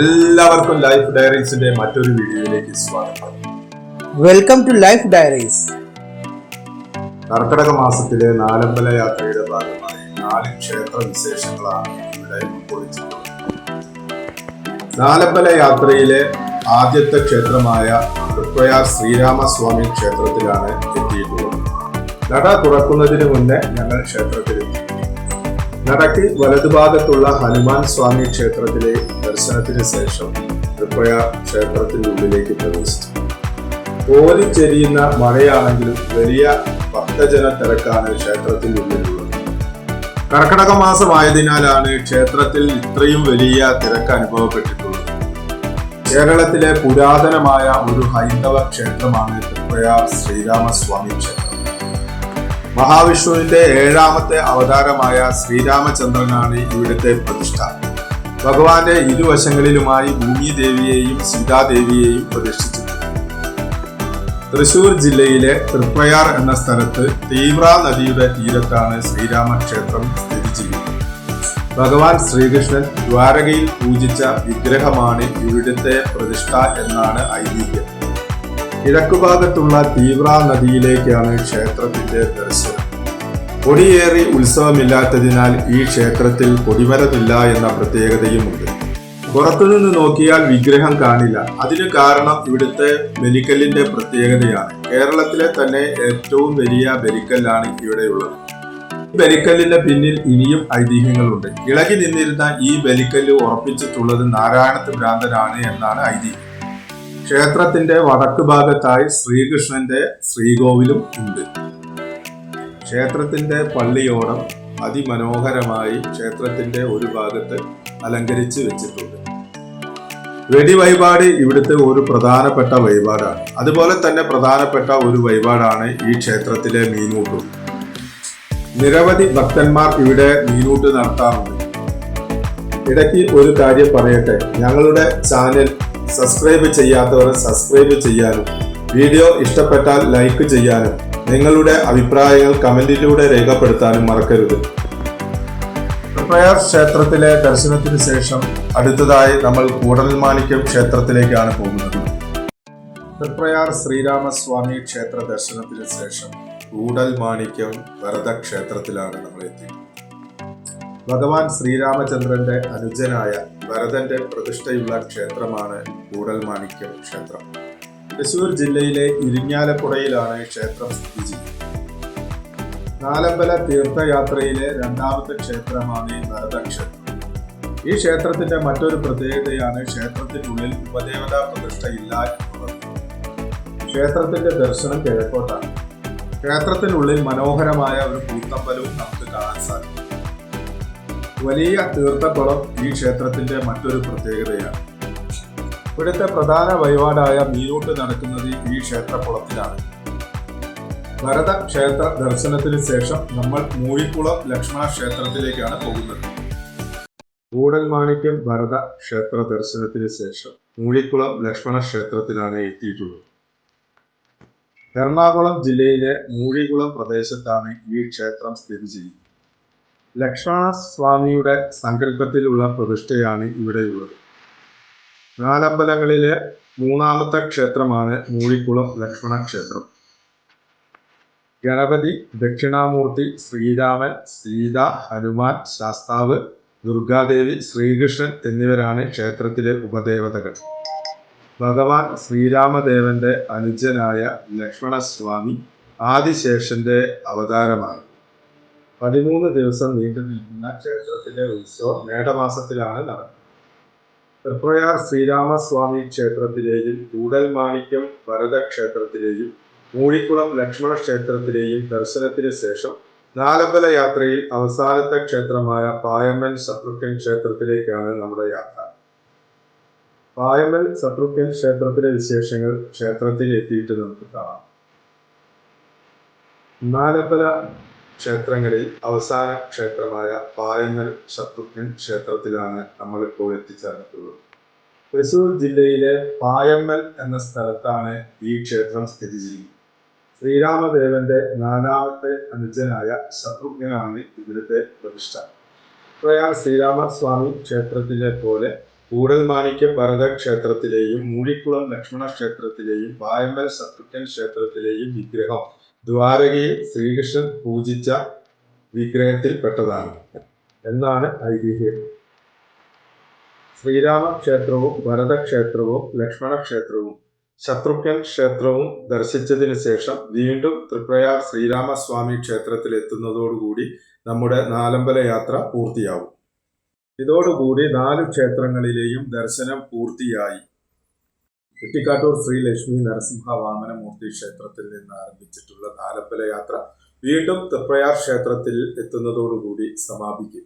എല്ലാവർക്കും ലൈഫ് ഡയറീസിന്റെ മറ്റൊരു വീഡിയോയിലേക്ക് സ്വാഗതം. വെൽക്കം ടു ലൈഫ് ഡയറീസ് കർക്കിടക മാസത്തിലെ നാലമ്പല യാത്രയുടെ ഭാഗമായി നാല് ക്ഷേത്ര വിശേഷങ്ങളാണ് ഇവിടെ ഉൾക്കൊള്ളിച്ചിട്ടുള്ളത്. നാലമ്പല യാത്രയിലെ ആദ്യത്തെ ക്ഷേത്രമായ തൃപ്പയാർ ശ്രീരാമസ്വാമി ക്ഷേത്രത്തിലാണ് എത്തിയിട്ടുള്ളത്. നട തുറക്കുന്നതിന് മുന്നേ ഞങ്ങൾ ക്ഷേത്രത്തിലെത്തി. നടക്ക് വലതുഭാഗത്തുള്ള ഹനുമാൻ സ്വാമി ക്ഷേത്രത്തിലെ ദർശനത്തിന് ശേഷം തൃപ്രയാർ ക്ഷേത്രത്തിനുള്ളിലേക്ക് പ്രവേശിച്ചു. ഓലിച്ചെരിയുന്ന മഴയാണെങ്കിലും വലിയ ഭക്തജന തിരക്കാണ് ക്ഷേത്രത്തിനുള്ളിലുള്ളത് കർക്കടക മാസമായതിനാലാണ് ക്ഷേത്രത്തിൽ ഇത്രയും വലിയ തിരക്ക് അനുഭവപ്പെട്ടിട്ടുള്ളത്. കേരളത്തിലെ പുരാതനമായ ഒരു ഹൈന്ദവ ക്ഷേത്രമാണ് തൃപ്പയ ശ്രീരാമസ്വാമി ക്ഷേത്രം. മഹാവിഷ്ണുവിന്റെ ഏഴാമത്തെ അവതാരമായ ശ്രീരാമചന്ദ്രനാണ് ഇവിടുത്തെ പ്രതിഷ്ഠ. ഭഗവാന്റെ ഇരുവശങ്ങളിലുമായി ഭൂമിദേവിയെയും സീതാദേവിയെയും പ്രതിഷ്ഠിച്ചു തൃശൂർ ജില്ലയിലെ തൃപ്രയാർ എന്ന സ്ഥലത്ത് തീവ്ര നദിയുടെ തീരത്താണ് ശ്രീരാമക്ഷേത്രം സ്ഥിതി ചെയ്യുന്നത്. ഭഗവാൻ ശ്രീകൃഷ്ണൻ ദ്വാരകയിൽ പൂജിച്ച വിഗ്രഹമാണ് ഇവിടുത്തെ പ്രതിഷ്ഠ എന്നാണ് ഐതിഹ്യം. കിഴക്കുഭാഗത്തുള്ള തീവ്ര നദിയിലേക്കാണ് ക്ഷേത്രത്തിന്റെ ദർശനം. കൊടിയേറി ഉത്സവമില്ലാത്തതിനാൽ ഈ ക്ഷേത്രത്തിൽ കൊടിമരമില്ല എന്ന പ്രത്യേകതയുമുണ്ട്. പുറത്തുനിന്ന് നോക്കിയാൽ വിഗ്രഹം കാണില്ല. അതിന് കാരണം ഇവിടുത്തെ ബലിക്കല്ലിന്റെ പ്രത്യേകതയാണ്. കേരളത്തിലെ തന്നെ ഏറ്റവും വലിയ ബലിക്കല്ലാണ് ഇവിടെയുള്ളത്. ബലിക്കല്ലിന്റെ പിന്നിൽ ഇനിയും ഐതിഹ്യങ്ങളുണ്ട്. ഇളകി നിന്നിരുന്ന ഈ ബലിക്കല്ല് ഉറപ്പിച്ചിട്ടുള്ളത് നാരായണത്ത് ഭ്രാന്തനാണ് എന്നാണ് ഐതിഹ്യം. ക്ഷേത്രത്തിന്റെ വടക്ക് ഭാഗത്തായി ശ്രീകൃഷ്ണന്റെ ശ്രീകോവിലും ഉണ്ട്. ക്ഷേത്രത്തിന്റെ പള്ളിയോടം അതിമനോഹരമായി ക്ഷേത്രത്തിന്റെ ഒരു ഭാഗത്ത് അലങ്കരിച്ച് വെച്ചിട്ടുണ്ട്. വെടി വഴിപാട് ഇവിടുത്തെ ഒരു പ്രധാനപ്പെട്ട വഴിപാടാണ്. അതുപോലെ തന്നെ പ്രധാനപ്പെട്ട ഒരു വഴിപാടാണ് ഈ ക്ഷേത്രത്തിലെ മീനൂട്ടും. നിരവധി ഭക്തന്മാർ ഇവിടെ മീനൂട്ട് നടത്താറുണ്ട്. ഇടയ്ക്ക് ഒരു കാര്യം പറയട്ടെ. ഞങ്ങളുടെ ചാനൽ സബ്സ്ക്രൈബ് ചെയ്യാത്തവർ സബ്സ്ക്രൈബ് ചെയ്യാനും വീഡിയോ ഇഷ്ടപ്പെട്ടാൽ ലൈക്ക് ചെയ്യാനും നിങ്ങളുടെ അഭിപ്രായങ്ങൾ കമന്റിലൂടെ രേഖപ്പെടുത്താനും മറക്കരുത്. തൃപ്രയാർ ക്ഷേത്രത്തിലെ ദർശനത്തിന് ശേഷം അടുത്തതായി നമ്മൾ കൂടൽമാണിക്യം ക്ഷേത്രത്തിലേക്കാണ് പോകുന്നത്. തൃപ്രയാർ ശ്രീരാമസ്വാമി ക്ഷേത്ര ദർശനത്തിന് ശേഷം കൂടൽമാണിക്യം വരദ ക്ഷേത്രത്തിലാണ് നമ്മൾ എത്തിയത് ഭഗവാൻ ശ്രീരാമചന്ദ്രന്റെ അനുജനായ ഭരതന്റെ പ്രതിഷ്ഠയുള്ള ക്ഷേത്രമാണ് കൂടൽമാണിക്യം ക്ഷേത്രം. തൃശൂർ ജില്ലയിലെ ഇരിങ്ങാലക്കുടയിലാണ് ക്ഷേത്രം സ്ഥിതി ചെയ്യുന്നത്. നാലമ്പല തീർത്ഥയാത്രയിലെ രണ്ടാമത്തെ ക്ഷേത്രമാണ് ഈ ഭരത ക്ഷേത്രം ഈ ക്ഷേത്രത്തിന്റെ മറ്റൊരു പ്രത്യേകതയാണ് ക്ഷേത്രത്തിനുള്ളിൽ ഉപദേവതാ പ്രതിഷ്ഠയില്ല എന്നുള്ളത്. ക്ഷേത്രത്തിന്റെ ദർശനം കിഴക്കോട്ടാണ്. ക്ഷേത്രത്തിനുള്ളിൽ മനോഹരമായ ഒരു കൂത്തമ്പലവും നമുക്ക് കാണാൻ സാധിക്കും. വലിയ തീർത്ഥക്കുളം ഈ ക്ഷേത്രത്തിന്റെ മറ്റൊരു പ്രത്യേകതയാണ്. ഇവിടുത്തെ പ്രധാന വഴിപാടായ മീനൂട്ട് നടക്കുന്നത് ഈ ക്ഷേത്രക്കുളത്തിലാണ്. ഭരത ക്ഷേത്ര ദർശനത്തിന് ശേഷം നമ്മൾ മൂഴിക്കുളം ലക്ഷ്മണ ക്ഷേത്രത്തിലേക്കാണ് പോകുന്നത്. കൂടൽമാണിക്യം ഭരത ക്ഷേത്ര ദർശനത്തിന് ശേഷം മൂഴിക്കുളം ലക്ഷ്മണ ക്ഷേത്രത്തിലാണ് എത്തിയിട്ടുള്ളത്. എറണാകുളം ജില്ലയിലെ മൂഴികുളം പ്രദേശത്താണ് ഈ ക്ഷേത്രം സ്ഥിതി ചെയ്യുന്നത്. ലക്ഷ്മണ സ്വാമിയുടെ സങ്കല്പത്തിലുള്ള പ്രതിഷ്ഠയാണ് ഇവിടെയുള്ളത്. നാലമ്പലങ്ങളിലെ മൂന്നാമത്തെ ക്ഷേത്രമാണ് മൂഴിക്കുളം ലക്ഷ്മണ ക്ഷേത്രം ഗണപതി ദക്ഷിണാമൂർത്തി ശ്രീരാമൻ സീത ഹനുമാൻ ശാസ്താവ് ദുർഗാദേവി ശ്രീകൃഷ്ണൻ എന്നിവരാണ് ക്ഷേത്രത്തിലെ ഉപദേവതകൾ. ഭഗവാൻ ശ്രീരാമദേവന്റെ അനുജനായ ലക്ഷ്മണസ്വാമി ആദിശേഷന്റെ അവതാരമാണ്. പതിമൂന്ന് ദിവസം നീണ്ടു നിൽക്കുന്ന ക്ഷേത്രത്തിലെ ഉത്സവം മേടമാസത്തിലാണ് നടക്കുന്നത്. തൃപ്രയാർ ശ്രീരാമസ്വാമി ക്ഷേത്രത്തിലെയും കൂടൽമാണിക്യം ഭരത ക്ഷേത്രത്തിലെയും മൂഴിക്കുളം ലക്ഷ്മണ ക്ഷേത്രത്തിലെയും ദർശനത്തിന് ശേഷം നാലമ്പല യാത്രയിൽ അവസാനത്തെ ക്ഷേത്രമായ പായമൽ ശത്രുഘ്യൻ ക്ഷേത്രത്തിലേക്കാണ് നമ്മുടെ യാത്ര. പായമൽ ശത്രുഘ്യൻ ക്ഷേത്രത്തിലെ വിശേഷങ്ങൾ ക്ഷേത്രത്തിൽ എത്തിയിട്ട് നമുക്ക് കാണാം. നാലമ്പല ക്ഷേത്രങ്ങളിൽ അവസാന ക്ഷേത്രമായ പായങ്ങൽ ശത്രുഘ്നൻ ക്ഷേത്രത്തിലാണ് നമ്മൾ ഇപ്പോൾ എത്തിച്ചേർന്നിട്ടുള്ളത്. തൃശൂർ ജില്ലയിലെ പായമ്മൽ എന്ന സ്ഥലത്താണ് ഈ ക്ഷേത്രം സ്ഥിതി ചെയ്യുന്നത്. ശ്രീരാമദേവന്റെ നാലാമത്തെ അനുജനായ ശത്രുഘ്നാണ് ഇവിടുത്തെ പ്രതിഷ്ഠ. പ്രയാർ ശ്രീരാമസ്വാമി ക്ഷേത്രത്തിലെ പോലെ കൂടൽമാണിക്യ ഭരത ക്ഷേത്രത്തിലെയും മൂഴിക്കുളം ലക്ഷ്മണ ക്ഷേത്രത്തിലെയും പായമ്പൽ ശത്രുഘ്നൻ ക്ഷേത്രത്തിലെയും വിഗ്രഹം ദ്വാരകയിൽ ശ്രീകൃഷ്ണൻ പൂജിച്ച വിഗ്രഹത്തിൽപ്പെട്ടതാണ് എന്നാണ് ഐതിഹ്യം. ശ്രീരാമ ക്ഷേത്രവും ഭരതക്ഷേത്രവും ലക്ഷ്മണ ക്ഷേത്രവും ശത്രുഘ്നൻ ക്ഷേത്രവും ദർശിച്ചതിന് ശേഷം വീണ്ടും തൃപ്രയാർ ശ്രീരാമസ്വാമി ക്ഷേത്രത്തിൽ എത്തുന്നതോടുകൂടി നമ്മുടെ നാലമ്പല യാത്ര പൂർത്തിയാവും. ഇതോടുകൂടി നാല് ക്ഷേത്രങ്ങളിലെയും ദർശനം പൂർത്തിയായി. കുറ്റിക്കാട്ടൂർ ശ്രീ ലക്ഷ്മി നരസിംഹ വാമനമൂർത്തി ക്ഷേത്രത്തിൽ നിന്ന് ആരംഭിച്ചിട്ടുള്ള നാലമ്പല യാത്ര വീണ്ടും തൃപ്രയാർ ക്ഷേത്രത്തിൽ എത്തുന്നതോടുകൂടി സമാപിക്കും.